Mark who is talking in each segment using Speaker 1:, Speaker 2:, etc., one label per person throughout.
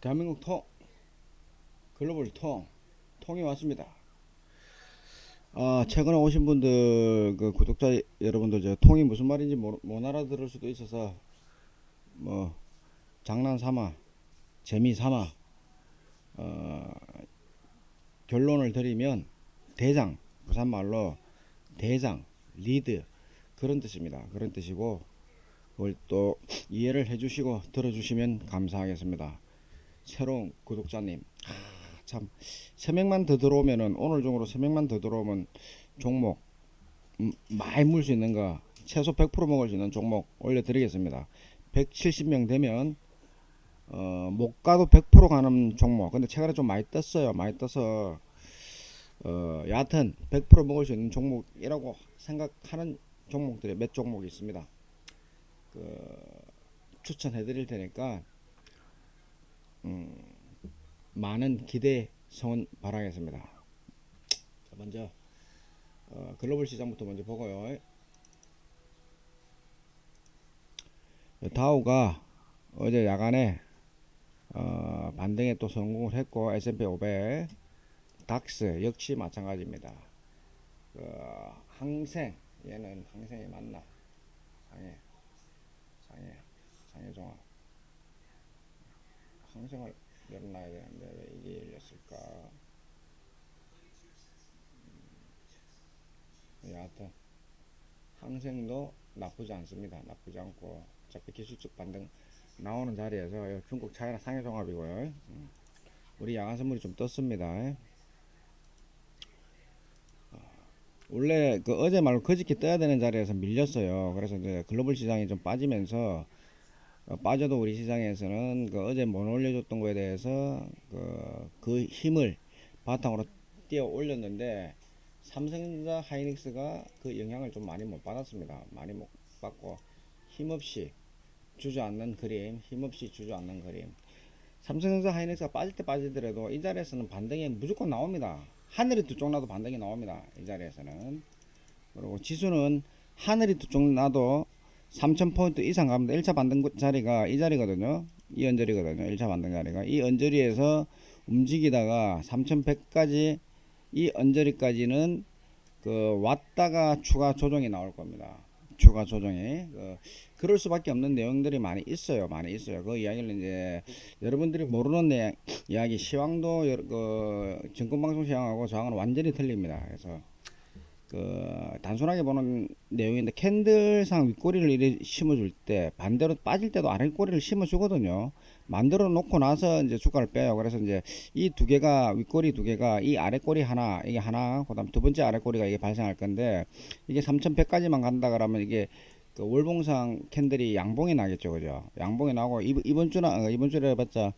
Speaker 1: 대한민국 통 글로벌 통 통이 왔습니다. 아 최근에 오신 분들 그 구독자 여러분들 저 통이 무슨 말인지 못, 못 알아들을 수도 있어서 뭐 장난 삼아 재미 삼아 어, 결론을 드리면 대장 부산 말로 대장 리드 그런 뜻입니다. 그런 뜻이고 그걸 또 이해를 해주시고 들어주시면 감사하겠습니다. 새로운 구독자님 아, 참 3명만 더 들어오면은 오늘 중으로 3명만 더 들어오면 종목 음, 많이 물 수 있는 거 최소 100% 먹을 수 있는 종목 올려드리겠습니다. 170명 되면 어, 못 가도 100% 가는 종목. 근데 최근에 좀 많이 떴어요. 많이 떠서 어, 여하튼 100% 먹을 수 있는 종목이라고 생각하는 종목들이 몇 종목이 있습니다. 그 추천해 드릴 테니까 음, 많은 기대 성원 바라겠습니다. 자, 먼저 어, 글로벌 시장부터 먼저 보고요. 다우가 어제 야간에 어, 반등에 또 성공을 했고 S&P 500, 닥스 역시 마찬가지입니다. 그 항생 얘는 항생이 맞나? 상해 상해 상해 종합 항생을 열어놔야 되는데 왜 이게 열렸을까? 음, 여하튼 항생도 나쁘지 않습니다. 나쁘지 않고 어차피 기술적 반등 나오는 자리에서 중국 차이나 상해 종합이고요. 음. 우리 야간 선물이 좀 떴습니다. 어, 원래 그 어제 말고 그저께 떠야 되는 자리에서 밀렸어요. 그래서 이제 글로벌 시장이 좀 빠지면서 어, 빠져도 우리 시장에서는 그 어제 못 올려줬던 거에 대해서 그, 그 힘을 바탕으로 뛰어 올렸는데 삼성전자 하이닉스가 그 영향을 좀 많이 못 받았습니다. 많이 못 받고 힘없이 주저앉는 그림, 힘없이 주저앉는 그림. 삼성전자 하이닉스가 빠질 때 빠지더라도 이 자리에서는 반등이 무조건 나옵니다. 하늘이 두 쪽 나도 반등이 나옵니다. 이 자리에서는. 그리고 지수는 하늘이 두 쪽 나도 3000포인트 이상 가면 1차 반등 자리가 이 자리거든요. 이 언저리거든요. 1차 반등 자리가. 이 언저리에서 움직이다가 3100까지 이 언저리까지는 그 왔다가 추가 조정이 나올 겁니다. 추가 조정이. 그 그럴 수밖에 없는 내용들이 많이 있어요. 많이 있어요. 그 이야기를 이제 여러분들이 모르는 내 이야기 시황도 그 증권방송 시황하고 저하고는 완전히 틀립니다. 그래서 그 단순하게 보는 내용인데 캔들상 윗꼬리를 이래 심어줄 때 반대로 빠질 때도 아랫꼬리를 심어주거든요. 만들어 놓고 나서 이제 주가를 빼요. 그래서 이제 이 두 개가 윗꼬리 두 개가 이 아랫꼬리 하나 이게 하나 그다음 두 번째 아랫꼬리가 이게 발생할 건데 이게 3,100까지만 간다 그러면 이게 그 월봉상 캔들이 양봉이 나겠죠, 그죠? 양봉이 나고 이번 이번 주나 어, 이번 주에 해봤자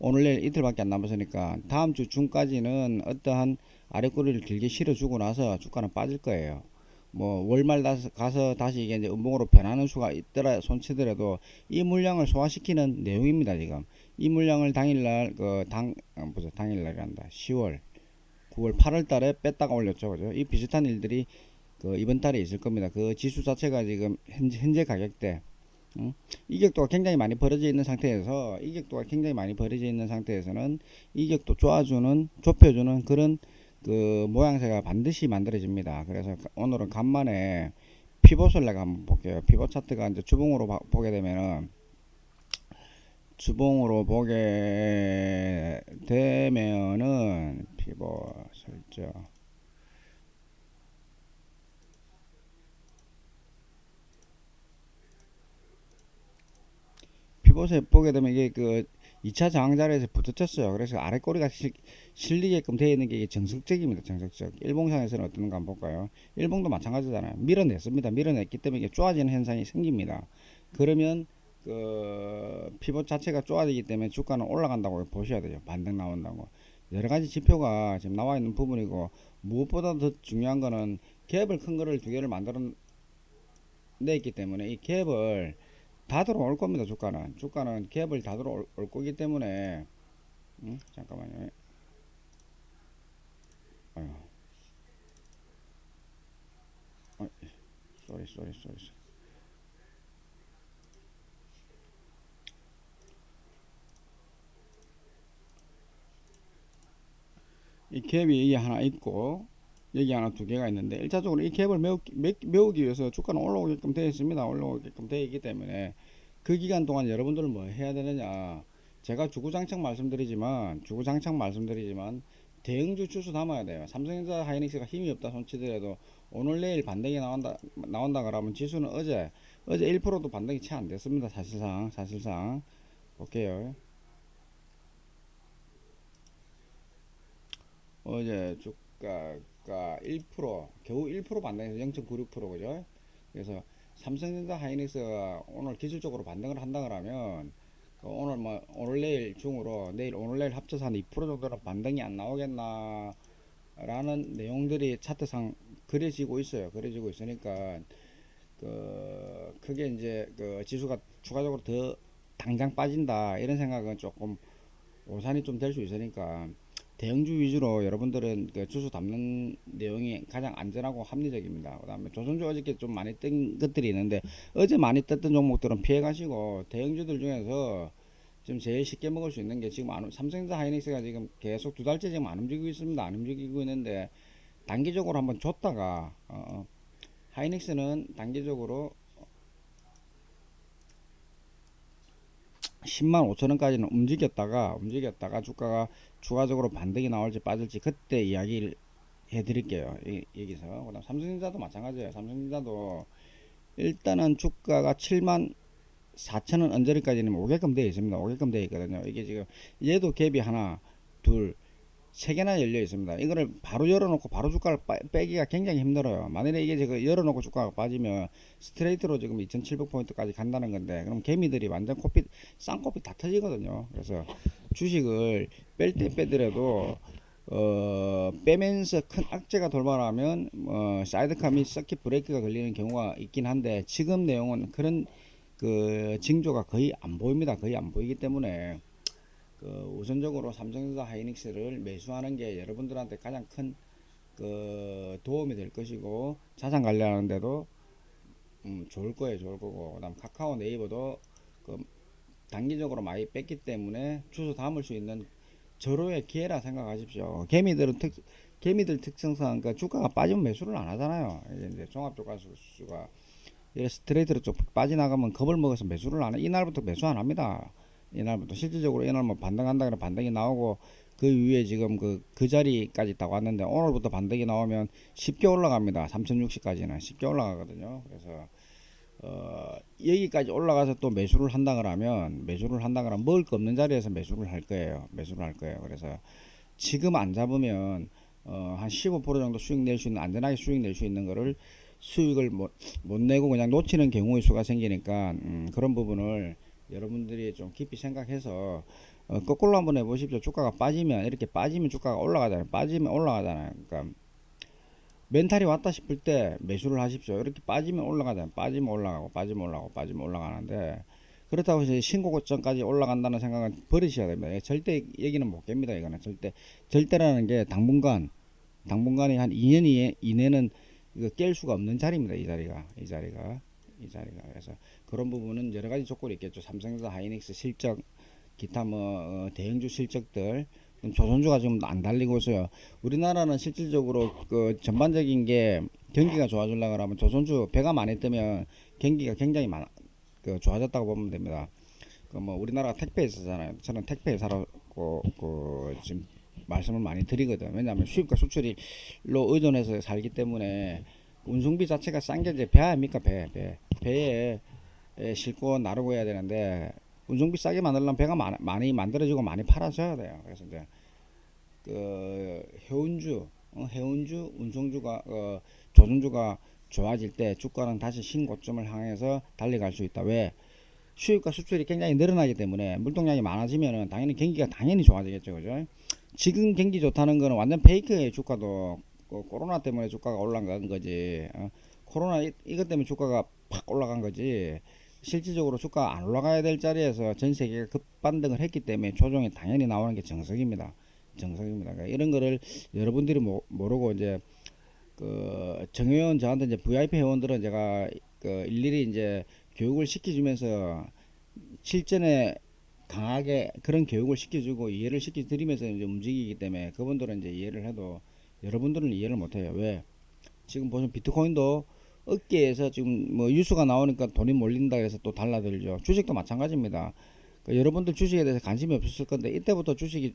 Speaker 1: 오늘 내일 이틀밖에 안 남았으니까 다음 주 중까지는 어떠한 아랫꼬리를 길게 실어주고 나서 주가는 빠질 거예요. 뭐 월말 가서 다시 이게 이제 음봉으로 변하는 수가 있더라 손치더라도 이 물량을 소화시키는 내용입니다 지금 이 물량을 당일날 그당 어, 무슨 당일날이란다 10월 9월 8월 달에 뺐다가 올렸죠 그죠 이 비슷한 일들이 그 이번 달에 있을 겁니다 그 지수 자체가 지금 현재, 현재 가격대 음? 이격도가 굉장히 많이 벌어져 있는 상태에서 이격도가 굉장히 많이 벌어져 있는 상태에서는 이격도 쪼아주는 좁혀주는 그런 그 모양새가 반드시 만들어집니다. 그래서 오늘은 간만에 피봇을 내가 한번 볼게요. 피봇 차트가 이제 주봉으로 봐- 보게 되면은 주봉으로 보게 되면은 피봇 설정 피봇에 보게 되면 이게 그 2차 저항 자리에서 붙어쳤어요. 그래서 아래 꼬리가 실, 실리게끔 되어 있는 게 정석적입니다. 정석적. 일봉상에서는 어떤가 한번 볼까요? 일봉도 마찬가지잖아요. 밀어냈습니다. 밀어냈기 때문에 이게 쪼아지는 현상이 생깁니다. 그러면 그 피봇 자체가 쪼아지기 때문에 주가는 올라간다고 보셔야 돼요. 반등 나온다고. 여러 가지 지표가 지금 나와 있는 부분이고 무엇보다 더 중요한 거는 갭을 큰 거를 두 개를 만들어 냈기 때문에 이 갭을 다 들어올 겁니다. 주가는 주가는 갭을 다 들어올 거기 때문에 음? 잠깐만요. 아유. 어, 쏘리 쏘리 쏘리. 이 갭이 하나 있고 여기 하나 두 개가 있는데 1차적으로 이 갭을 메우기, 메- 메우기 위해서 주가는 올라오게끔 되어 있습니다. 올라오게끔 되어 있기 때문에 그 기간 동안 여러분들은 뭐 해야 되느냐 제가 주구장창 말씀드리지만 주구장창 말씀드리지만 대응주 추수 담아야 돼요. 삼성전자 하이닉스가 힘이 없다 손치더라도 오늘 내일 반등이 나온다 나온다 그러면 지수는 어제 어제 1%도 반등이 채 안 됐습니다. 사실상 사실상 볼게요. 어제 주가 가 1% 겨우 1% 반등해서 0.96% 그죠? 그래서 삼성전자 하이닉스가 오늘 기술적으로 반등을 한다 그러면 그 오늘 뭐 오늘 내일 중으로 내일 오늘 내일 합쳐서 한 2% 정도는 반등이 안 나오겠나 라는 내용들이 차트상 그려지고 있어요. 그려지고 있으니까 그 크게 이제 그 지수가 추가적으로 더 당장 빠진다 이런 생각은 조금 오산이 좀 될 수 있으니까 대형주 위주로 여러분들은 그 주수 담는 내용이 가장 안전하고 합리적입니다. 그 다음에 조선주 어저께 좀 많이 뜬 것들이 있는데 어제 많이 떴던 종목들은 피해 가시고 대형주들 중에서 지금 제일 쉽게 먹을 수 있는 게 지금 안, 삼성전자 하이닉스가 지금 계속 두 달째 지금 안 움직이고 있습니다. 안 움직이고 있는데 단기적으로 한번 줬다가 어, 어, 하이닉스는 단기적으로 10만 5천 원까지는 움직였다가 움직였다가 주가가 추가적으로 반등이 나올지 빠질지 그때 이야기를 해드릴게요. 이- 여기서 그다음 삼성전자도 마찬가지예요. 삼성전자도 일단은 주가가 7만 4천 원 언저리까지는 오게끔 되어 있습니다. 오게끔 되어 있거든요. 이게 지금 얘도 갭이 하나, 둘, 세 개나 열려 있습니다. 이거를 바로 열어놓고 바로 주가를 빠- 빼기가 굉장히 힘들어요. 만약에 이게 지금 열어놓고 주가가 빠지면 스트레이트로 지금 2,700포인트까지 간다는 건데, 그럼 개미들이 완전 코피, 쌍코피 다 터지거든요. 그래서 주식을 뺄 때 빼더라도, 어, 빼면서 큰 악재가 돌발하면, 어, 사이드카 및 서킷 브레이크가 걸리는 경우가 있긴 한데, 지금 내용은 그런 그 징조가 거의 안 보입니다. 거의 안 보이기 때문에, 그 우선적으로 삼성전자 하이닉스를 매수하는 게 여러분들한테 가장 큰 그 도움이 될 것이고 자산 관리하는데도 음 좋을 거예요 좋을 거고 그다음 카카오 네이버도 그 단기적으로 많이 뺐기 때문에 주소 담을 수 있는 절호의 기회라 생각하십시오 개미들은 특 개미들 특성상 그 주가가 빠지면 매수를 안 하잖아요 이제 종합주가수가 스트레이트로 좀 빠져나가면 겁을 먹어서 매수를 안 해. 이날부터 매수 안 합니다. 이날부터 실질적으로 이날 뭐 반등한다 그러면 반등이 나오고 그 위에 지금 그, 그 자리까지 딱 왔는데 오늘부터 반등이 나오면 쉽게 올라갑니다. 3060까지는 쉽게 올라가거든요. 그래서 어, 여기까지 올라가서 또 매수를 한다 그러면 매수를 한다 그러면 먹을 거 없는 자리에서 매수를 할 거예요. 매수를 할 거예요. 그래서 지금 안 잡으면 어, 한 15% 정도 수익 낼 수 있는 안전하게 수익 낼 수 있는 거를 수익을 못, 못 내고 그냥 놓치는 경우의 수가 생기니까 음, 그런 부분을 여러분들이 좀 깊이 생각해서 어, 거꾸로 한번 해보십시오. 주가가 빠지면 이렇게 빠지면 주가가 올라가잖아요. 빠지면 올라가잖아요. 그러니까 멘탈이 왔다 싶을 때 매수를 하십시오. 이렇게 빠지면 올라가잖아요. 빠지면 올라가고 빠지면 올라가고 빠지면 올라가는데 그렇다고 해서 신고 고점까지 올라간다는 생각은 버리셔야 됩니다. 예, 절대 얘기는 못 깹니다. 이거는 절대 절대라는 게 당분간 당분간이 한 2년 이내, 이내는 이거 깰 수가 없는 자리입니다. 이 자리가 이 자리가 이 자리가 그래서 그런 부분은 여러 가지 조건이 있겠죠. 삼성전자 하이닉스 실적 기타 뭐 어, 대형주 실적들 조선주가 지금 안 달리고 있어요. 우리나라는 실질적으로 그 전반적인 게 경기가 좋아지려고 하면 조선주 배가 많이 뜨면 경기가 굉장히 많, 그 좋아졌다고 보면 됩니다. 그 뭐 우리나라가 택배 회사잖아요. 저는 택배 회사라고 그 지금 말씀을 많이 드리거든. 왜냐하면 수입과 수출이로 의존해서 살기 때문에 운송비 자체가 싼 게 이제 배 아닙니까 배 배. 배에 에 싣고 나르고 해야 되는데 운송비 싸게 만들려면 배가 많, 많이 만들어지고 많이 팔아져야 돼요. 그래서 이제 그 해운주, 어, 해운주, 운송주가 어, 조선주가 좋아질 때 주가는 다시 신고점을 향해서 달려갈 수 있다. 왜? 수입과 수출이 굉장히 늘어나기 때문에 물동량이 많아지면은 당연히 경기가 당연히 좋아지겠죠, 그죠? 지금 경기 좋다는 거는 완전 페이크의 주가도 그 코로나 때문에 주가가 올라간 거지. 어? 코로나 이, 이것 때문에 주가가 팍 올라간 거지. 실질적으로 주가 안 올라가야 될 자리에서 전 세계가 급반등을 했기 때문에 조정이 당연히 나오는 게 정석입니다. 정석입니다. 그러니까 이런 거를 여러분들이 모, 모르고 이제 그 정회원 저한테 이제 VIP 회원들은 제가 그 일일이 이제 교육을 시켜주면서 실전에 강하게 그런 교육을 시켜주고 이해를 시켜드리면서 이제 움직이기 때문에 그분들은 이제 이해를 해도 여러분들은 이해를 못해요. 왜? 지금 보시면 비트코인도 어깨에서 지금 뭐 뉴스가 나오니까 돈이 몰린다 그래서 또 달라들죠. 주식도 마찬가지입니다. 그러니까 여러분들 주식에 대해서 관심이 없었을 건데 이때부터 주식이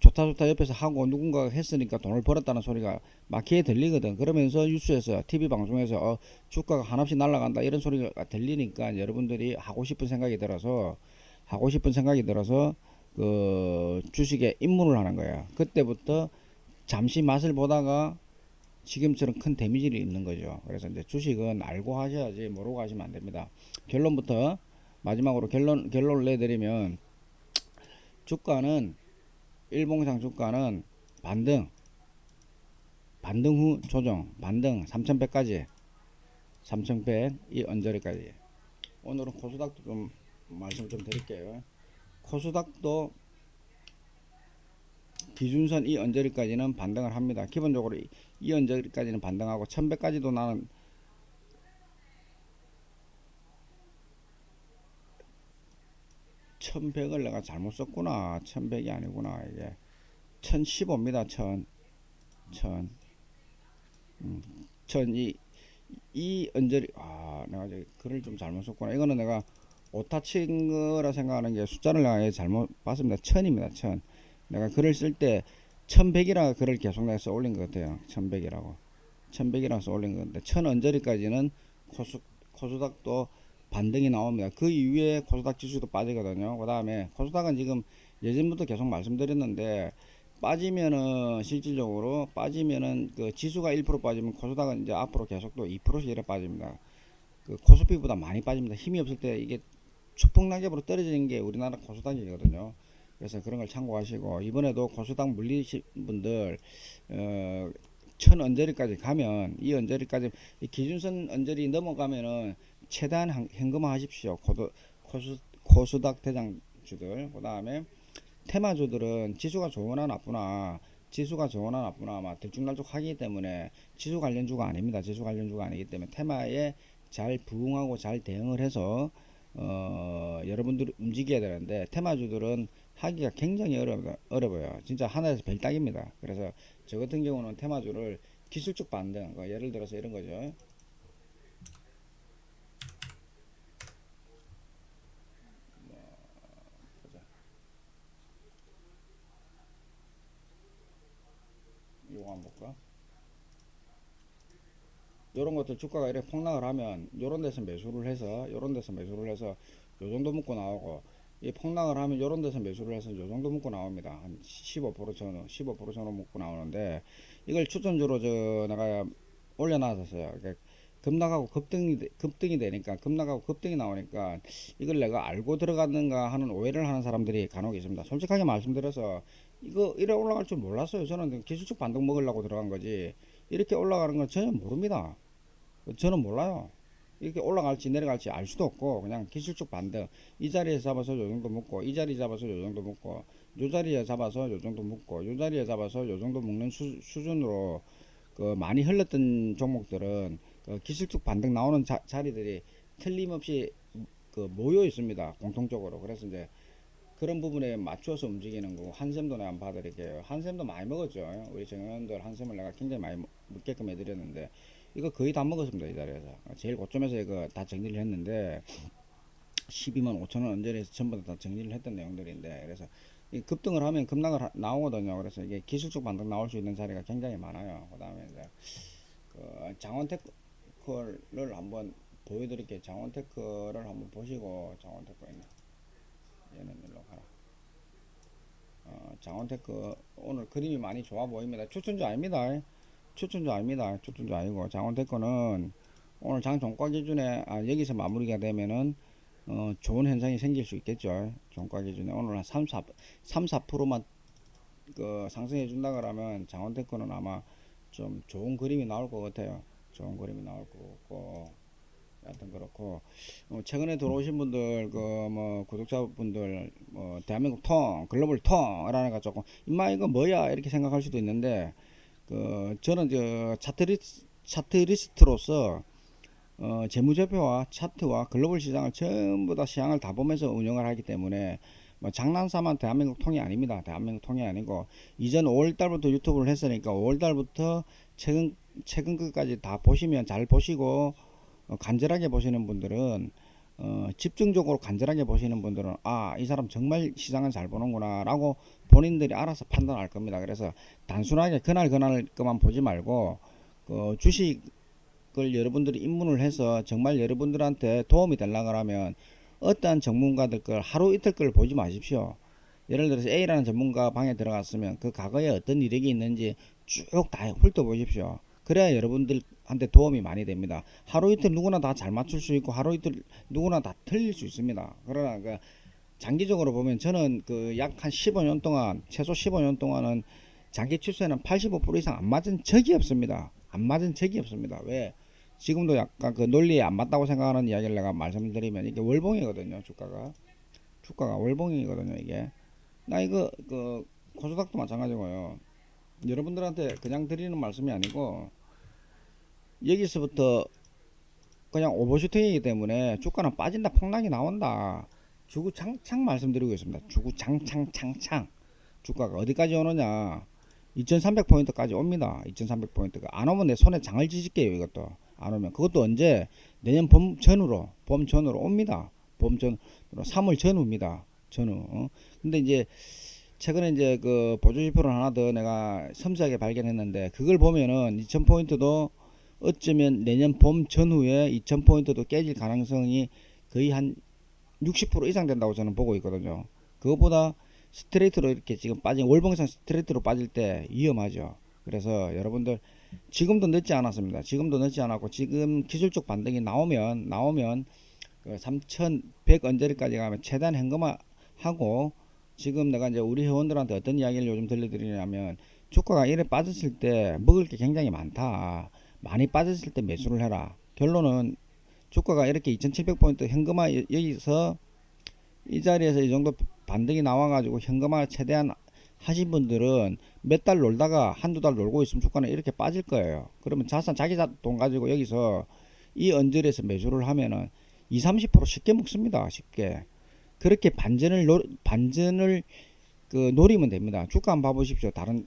Speaker 1: 좋다 좋다 옆에서 하고 누군가가 했으니까 돈을 벌었다는 소리가 막히게 들리거든. 그러면서 뉴스에서 TV 방송에서 어, 주가가 한없이 날아간다 이런 소리가 들리니까 여러분들이 하고 싶은 생각이 들어서 하고 싶은 생각이 들어서 그 주식에 입문을 하는 거야. 그때부터 잠시 맛을 보다가 지금처럼 큰 데미지를 입는 거죠. 그래서 이제 주식은 알고 하셔야지 모르고 하시면 안 됩니다. 결론부터 마지막으로 결론 결론을 내드리면 주가는 일봉상 주가는 반등 반등 후 조정 반등 3100까지 3100 이 언저리까지 오늘은 코스닥도 좀 말씀 좀 드릴게요. 코스닥도 기준선 이 언저리까지는 반등을 합니다. 기본적으로 이- 이 언저리까지는 반등하고 1100까지도 나는 천백을 내가 잘못 썼구나. 천백이 아니구나. 이게 천십오입니다. 천. 천. 음, 천이 이 언저리 아 내가 이제 글을 좀 잘못 썼구나. 이거는 내가 오타 친 거라 생각하는 게 숫자를 내가 잘못 봤습니다. 천입니다. 천. 내가 글을 쓸때 천백이라 글을 계속 내가 써 올린 것 같아요. 천백이라고. 천백이라고 써 올린 건데 천 언저리까지는 코스 코스닥도 반등이 나옵니다. 그 이후에 코스닥 지수도 빠지거든요. 그 다음에 코스닥은 지금 예전부터 계속 말씀드렸는데 빠지면은 실질적으로 빠지면은 그 지수가 1% 빠지면 코스닥은 이제 앞으로 계속 또 2%씩 이래 빠집니다. 그 코스피보다 많이 빠집니다. 힘이 없을 때 이게 추풍 낙엽으로 떨어지는 게 우리나라 코스닥이거든요. 그래서 그런 걸 참고하시고 이번에도 코스닥 물리신 분들 어, 천 언저리까지 가면 이 언저리까지 이 기준선 언저리 넘어가면은 최대한 한- 현금화 하십시오. 코드, 코스, 코스닥 대장주들. 그 다음에 테마주들은 지수가 좋으나 나쁘나 지수가 좋으나 나쁘나 아마 들쭉날쭉 하기 때문에 지수 관련주가 아닙니다. 지수 관련주가 아니기 때문에 테마에 잘 부응하고 잘 대응을 해서 어, 여러분들이 움직여야 되는데 테마주들은 하기가 굉장히 어려, 어려워요. 진짜 하나에서 별 따기입니다. 그래서 저 같은 경우는 테마주를 기술적 반등, 그 예를 들어서 이런 거죠. 요거 한번 볼까? 요런 것들 주가가 이렇게 폭락을 하면 요런 데서 매수를 해서 요런 데서 매수를 해서 요 정도 묶고 나오고 이 폭락을 하면 요런 데서 매수를 해서 요 정도 묶고 나옵니다. 한 15% 전후 15% 전후 묶고 나오는데 이걸 추천주로 저 내가 올려놨었어요. 그러니까 급락하고 급등이 되- 급등이 되니까 급락하고 급등이 나오니까 이걸 내가 알고 들어갔는가 하는 오해를 하는 사람들이 간혹 있습니다. 솔직하게 말씀드려서 이거 이래 올라갈 줄 몰랐어요. 저는 기술적 반등 먹으려고 들어간 거지. 이렇게 올라가는 건 전혀 모릅니다. 저는 몰라요. 이렇게 올라갈지 내려갈지 알 수도 없고 그냥 기술적 반등 이 자리에 잡아서 요 정도 묶고 이 자리에 잡아서 요 정도 묶고 요 자리에 잡아서 요 정도 묶고 요 자리에 잡아서 요 정도 묶는 수, 수준으로 그 많이 흘렀던 종목들은 그 기술적 반등 나오는 자, 자리들이 틀림없이 그 모여 있습니다 공통적으로. 그래서 이제 그런 부분에 맞춰서 움직이는 거고 한샘도 내가 한번 봐드릴게요. 한샘도 많이 먹었죠. 우리 정원들 한샘을 내가 굉장히 많이 먹- 먹게끔 해드렸는데 이거 거의 다 먹었습니다 이 자리에서. 제일 고점에서 이거 다 정리를 했는데 12만 5천 원 언저리에서 전부 다 정리를 했던 내용들인데 그래서 이 급등을 하면 급락을 하- 나오거든요. 그래서 이게 기술적 반등 나올 수 있는 자리가 굉장히 많아요. 그 다음에 이제 그 장원테크를 한번 보여드릴게요. 장원테크를 한번 보시고 장원테크 있네 얘는 일로 가라. 어, 장원테크 오늘 그림이 많이 좋아 보입니다. 추천주 아닙니다 추천주 아닙니다. 추천주 아니고 장원테크는 오늘 장 종가 기준에 아, 여기서 마무리가 되면은 어, 좋은 현상이 생길 수 있겠죠. 종가 기준에 오늘 한 3, 4, 3, 4%만 그 상승해 준다 그러면 장원테크는 아마 좀 좋은 그림이 나올 것 같아요. 좋은 그림이 나올 것 같고 하여튼 그렇고 어, 최근에 들어오신 분들 그 뭐 구독자분들 뭐 대한민국 통 글로벌 통이라는 거 조금 임마 이거 뭐야 이렇게 생각할 수도 있는데 그 저는 저 차트 리스, 차트 리스트로서 어, 재무제표와 차트와 글로벌 시장을 전부 다 시장을 다 보면서 운영을 하기 때문에 뭐 장난삼아 대한민국 통이 아닙니다. 대한민국 통이 아니고 이전 5월 달부터 유튜브를 했으니까 5월 달부터 최근 최근 끝까지 다 보시면 잘 보시고 어, 간절하게 보시는 분들은 어, 집중적으로 간절하게 보시는 분들은 아 이 사람 정말 시장은 잘 보는구나 라고 본인들이 알아서 판단할 겁니다. 그래서 단순하게 그날 그날 것만 보지 말고 그 주식을 여러분들이 입문을 해서 정말 여러분들한테 도움이 되려고 하면 어떠한 전문가들 걸 하루 이틀 걸 보지 마십시오. 예를 들어서 A라는 전문가 방에 들어갔으면 그 과거에 어떤 이력이 있는지 쭉 다 훑어보십시오. 그래야 여러분들한테 도움이 많이 됩니다. 하루 이틀 누구나 다 잘 맞출 수 있고 하루 이틀 누구나 다 틀릴 수 있습니다. 그러나 그 장기적으로 보면 저는 그 약 한 15년 동안 최소 15년 동안은 장기 추세는 85% 이상 안 맞은 적이 없습니다. 안 맞은 적이 없습니다. 왜? 지금도 약간 그 논리에 안 맞다고 생각하는 이야기를 내가 말씀드리면 이게 월봉이거든요. 주가가 주가가 월봉이거든요. 이게 나 이거 그 코스닥도 마찬가지고요. 여러분들한테 그냥 드리는 말씀이 아니고 여기서부터 그냥 오버슈팅이기 때문에 주가는 빠진다 폭락이 나온다. 주구장창 말씀드리고 있습니다. 주구장창창창. 주가가 어디까지 오느냐. 2300포인트까지 옵니다. 2300포인트가. 안 오면 내 손에 장을 지질게요 이것도. 안 오면. 그것도 언제? 내년 봄 전후로 봄 전후로 옵니다. 봄 전후로 3월 전후입니다. 전후. 어? 근데 이제 최근에 이제 그 보조 지표를 하나 더 내가 섬세하게 발견했는데 그걸 보면은 2000포인트도 어쩌면 내년 봄 전후에 2000포인트도 깨질 가능성이 거의 한 60% 이상 된다고 저는 보고 있거든요. 그것보다 스트레이트로 이렇게 지금 빠진 월봉상 스트레이트로 빠질 때 위험하죠. 그래서 여러분들 지금도 늦지 않았습니다. 지금도 늦지 않았고 지금 기술적 반등이 나오면 나오면 그 3,100 언저리까지 가면 최대한 현금화 하고 지금 내가 이제 우리 회원들한테 어떤 이야기를 요즘 들려드리냐면 주가가 이래 빠졌을 때 먹을 게 굉장히 많다. 많이 빠졌을 때 매수를 해라. 결론은 주가가 이렇게 2700포인트 현금화 여- 여기서 이 자리에서 이 정도 반등이 나와가지고 현금화 최대한 하신 분들은 몇 달 놀다가 한두 달 놀고 있으면 주가는 이렇게 빠질 거예요. 그러면 자산 자기 자- 돈 가지고 여기서 이 언저리에서 매수를 하면은 2, 30% 쉽게 먹습니다. 쉽게. 그렇게 반전을 노, 반전을 그 노리면 됩니다. 주가 한번 봐보십시오. 다른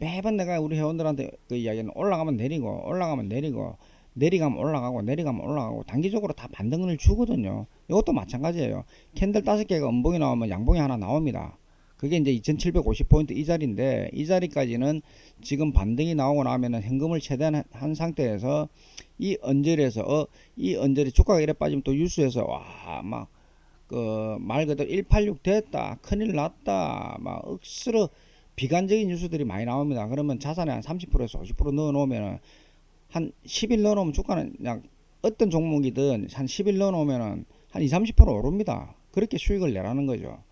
Speaker 1: 매번 내가 우리 회원들한테 그 이야기는 올라가면 내리고 올라가면 내리고 내리가면 올라가고 내리가면 올라가고 단기적으로 다 반등을 주거든요. 이것도 마찬가지예요. 캔들 다섯 개가 음봉이 나오면 양봉이 하나 나옵니다. 그게 이제 2750포인트 이 자리인데 이 자리까지는 지금 반등이 나오고 나면은 현금을 최대한 한- 한 상태에서 이 언저리에서 어, 이 언저리 주가가 이래 빠지면 또 뉴스에서 와막 그 말 그대로 186 됐다 큰일 났다 막 억수로 비관적인 뉴스들이 많이 나옵니다. 그러면 자산에 한 30%에서 50% 넣어 놓으면은 한 10일 넣어 놓으면 주가는 그냥 어떤 종목이든 한 10일 넣어 놓으면은 한 2, 30% 오릅니다. 그렇게 수익을 내라는 거죠.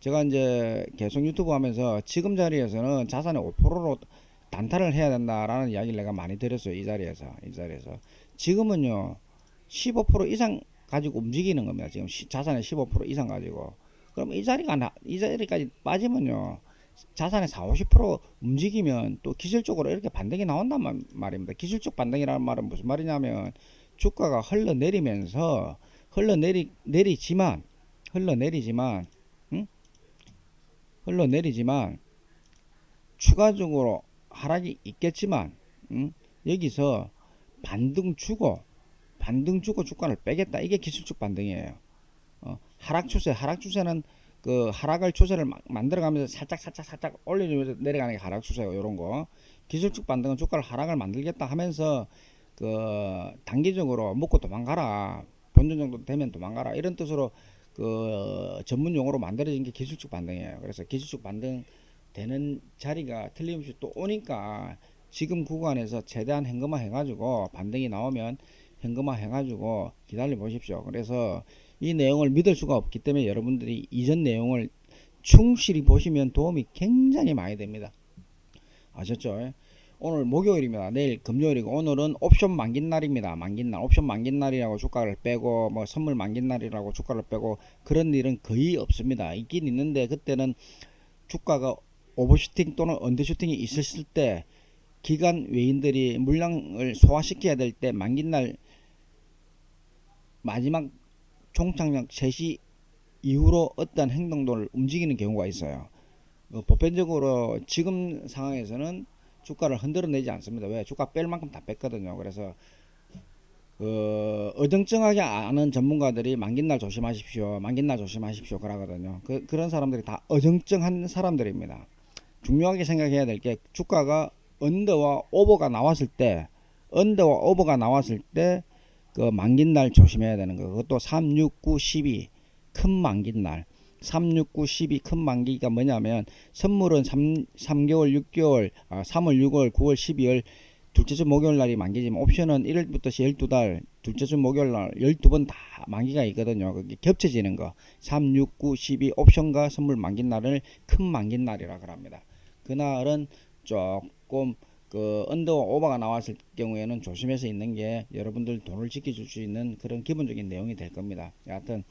Speaker 1: 제가 이제 계속 유튜브 하면서 지금 자리에서는 자산의 5%로 단타를 해야 된다라는 이야기를 내가 많이 드렸어요 이 자리에서 이 자리에서. 지금은요 15% 이상 가지고 움직이는 겁니다. 지금 시- 자산의 15% 이상 가지고. 그럼 이 자리가 나, 이 자리까지 빠지면요. 자산의 4, 50% 움직이면 또 기술적으로 이렇게 반등이 나온단 말- 말입니다. 기술적 반등이라는 말은 무슨 말이냐면 주가가 흘러내리면서 흘러내리 내리지만 흘러내리지만 응? 흘러내리지만 추가적으로 하락이 있겠지만 응? 여기서 반등 주고 반등 주고 주가를 빼겠다. 이게 기술적 반등이에요. 어, 하락 추세, 하락 추세는 그 하락을 추세를 막 만들어가면서 살짝 살짝 살짝 올려주면서 내려가는 게 하락 추세고 이런 거. 기술적 반등은 주가를 하락을 만들겠다 하면서 그 단기적으로 먹고 도망가라. 본전 정도 되면 도망가라. 이런 뜻으로 그 전문 용어로 만들어진 게 기술적 반등이에요. 그래서 기술적 반등 되는 자리가 틀림없이 또 오니까 지금 구간에서 최대한 현금화 해가지고 반등이 나오면 현금화 해가지고 기다려 보십시오. 그래서 이 내용을 믿을 수가 없기 때문에 여러분들이 이전 내용을 충실히 보시면 도움이 굉장히 많이 됩니다. 아셨죠? 오늘 목요일입니다. 내일 금요일이고 오늘은 옵션 만긴 날입니다. 만긴 날, 옵션 만긴 날이라고 주가를 빼고 뭐 선물 만긴 날이라고 주가를 빼고 그런 일은 거의 없습니다. 있긴 있는데 그때는 주가가 오버슈팅 또는 언더슈팅이 있었을 때 기관 외인들이 물량을 소화시켜야 될 때 만긴 날 마지막 종착역 3시 이후로 어떤 행동들을 움직이는 경우가 있어요. 어, 보편적으로 지금 상황에서는 주가를 흔들어내지 않습니다. 왜? 주가 뺄 만큼 다 뺐거든요. 그래서 그 어정쩡하게 아는 전문가들이 만긴날 조심하십시오. 만긴날 조심하십시오. 그러거든요. 그, 그런 사람들이 다 어정쩡한 사람들입니다. 중요하게 생각해야 될 게 주가가 언더와 오버가 나왔을 때 언더와 오버가 나왔을 때 그 만긴 날 조심해야 되는 거. 그것도 3, 6, 9, 12 큰 만긴 날. 3, 6, 9, 12 큰 만기가 뭐냐면 선물은 3, 3개월, 6개월, 아, 3월, 6월, 9월, 12월 둘째 주 목요일 날이 만기지만 옵션은 1일부터 12달 둘째 주 목요일 날 12번 다 만기가 있거든요. 그게 겹쳐지는 거. 3, 6, 9, 12 옵션과 선물 만긴 날을 큰 만긴 날이라 그럽니다. 그날은 조금 그 언더와 오버가 나왔을 경우에는 조심해서 있는 게 여러분들 돈을 지켜줄 수 있는 그런 기본적인 내용이 될 겁니다. 여하튼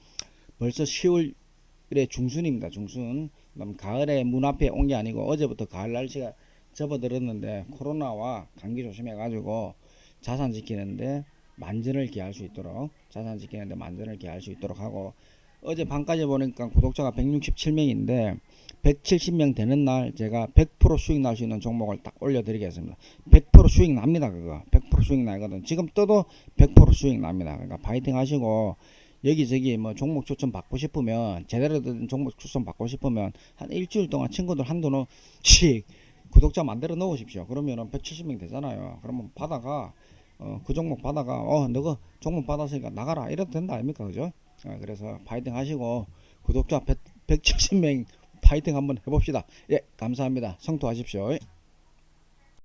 Speaker 1: 벌써 10월의 중순입니다. 중순. 그럼 가을에 문 앞에 온 게 아니고 어제부터 가을 날씨가 접어들었는데 코로나와 감기 조심해 가지고 자산 지키는데 만전을 기할 수 있도록 자산 지키는데 만전을 기할 수 있도록 하고 어제 밤까지 보니까 구독자가 167명인데 170명 되는 날 제가 100% 수익 날 수 있는 종목을 딱 올려드리겠습니다. 100% 수익 납니다 그거 100% 수익 나거든. 지금 떠도 100% 수익 납니다. 그러니까 파이팅 하시고 여기저기 뭐 종목 추천 받고 싶으면 제대로 된 종목 추천 받고 싶으면 한 일주일 동안 친구들 한두씩 구독자 만들어 놓으십시오. 그러면은 170명 되잖아요. 그러면 받아가 어, 그 종목 받아가 어 너가 종목 받았으니까 나가라 이래도 된다 아닙니까 그죠? 어, 그래서 파이팅 하시고 구독자 100, 170명 파이팅 한번 해봅시다. 예 감사합니다. 성투하십시오.